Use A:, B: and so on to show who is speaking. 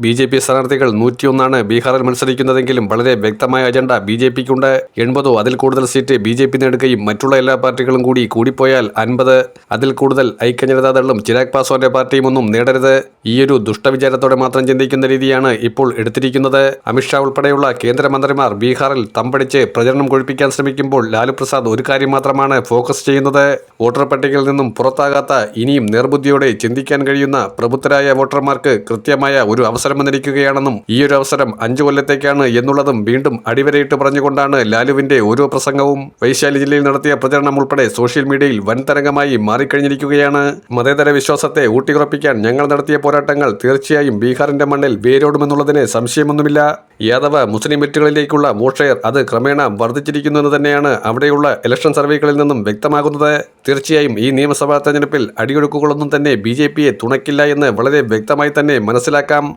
A: B J P സ്ഥാനാർത്ഥികൾ നൂറ്റിയൊന്നാണ് ബീഹാറിൽ മത്സരിക്കുന്നതെങ്കിലും വളരെ വ്യക്തമായ അജണ്ട ബി ജെ പിക്കുണ്ട്. എൺപതോ അതിൽ കൂടുതൽ സീറ്റ് ബി ജെ പി നേടുകയും മറ്റുള്ള എല്ലാ പാർട്ടികളും കൂടി കൂടിപ്പോയാൽ അൻപത് അതിൽ കൂടുതൽ ഐക്യ ജനതാദളും ചിരാഗ് പാസ്വാന്റെ പാർട്ടിയും ഒന്നും നേടരുത്. ഈയൊരു ദുഷ്ടവിചാരത്തോടെ മാത്രം ചിന്തിക്കുന്ന രീതിയാണ് ഇപ്പോൾ എടുത്തിരിക്കുന്നത്. അമിത്ഷാ ഉൾപ്പെടെയുള്ള കേന്ദ്രമന്ത്രിമാർ ബീഹാറിൽ തമ്പടിച്ച് പ്രചരണം കൊഴിപ്പിക്കാൻ ശ്രമിക്കുമ്പോൾ ലാലു പ്രസാദ് ഒരു കാര്യം മാത്രമാണ് ഫോക്കസ് ചെയ്യുന്നത്. വോട്ടർ പട്ടികയിൽ നിന്നും പുറത്താകാത്ത ഇനിയും നിർബുദ്ധിയോടെ ചിന്തിക്കാൻ കഴിയുന്ന പ്രബുദ്ധരായ വോട്ടർമാർക്ക് കൃത്യമായ ഒരു അവസരം വന്നിരിക്കുകയാണെന്നും ഈ ഒരു അവസരം അഞ്ചു കൊല്ലത്തേക്കാണ് എന്നുള്ളതും വീണ്ടും അടിവരയിട്ട് പറഞ്ഞുകൊണ്ടാണ് ലാലുവിന്റെ ഓരോ പ്രസംഗവും വൈശാലി ജില്ലയിൽ നടത്തിയ പ്രചരണം ഉൾപ്പെടെ സോഷ്യൽ മീഡിയയിൽ വൻ തരംഗമായി മാറിക്കഴിഞ്ഞിരിക്കുകയാണ്. മതേതര വിശ്വാസത്തെ ഊട്ടിയുറപ്പിക്കാൻ ഞങ്ങൾ നടത്തിയ പോരാട്ടങ്ങൾ തീർച്ചയായും ബീഹാറിന്റെ മണ്ണിൽ വേരോടുമെന്നുള്ളതിന് സംശയമൊന്നുമില്ല. യാദവ മുസ്ലിം വെറ്റുകളിലേക്കുള്ള വോട്ട് അത് ക്രമേണ വർദ്ധിച്ചിരിക്കുന്നുവെന്ന് തന്നെയാണ് അവിടെയുള്ള ഇലക്ഷൻ സർവേകളിൽ നിന്നും വ്യക്തമാകുന്നത്. തീർച്ചയായും ഈ നിയമസഭാ തെരഞ്ഞെടുപ്പിൽ അടിയൊഴുക്കുകളൊന്നും തന്നെ ബി തുണയ്ക്കില്ല എന്ന് വളരെ വ്യക്തമായി തന്നെ മനസ്സിലാക്കാം.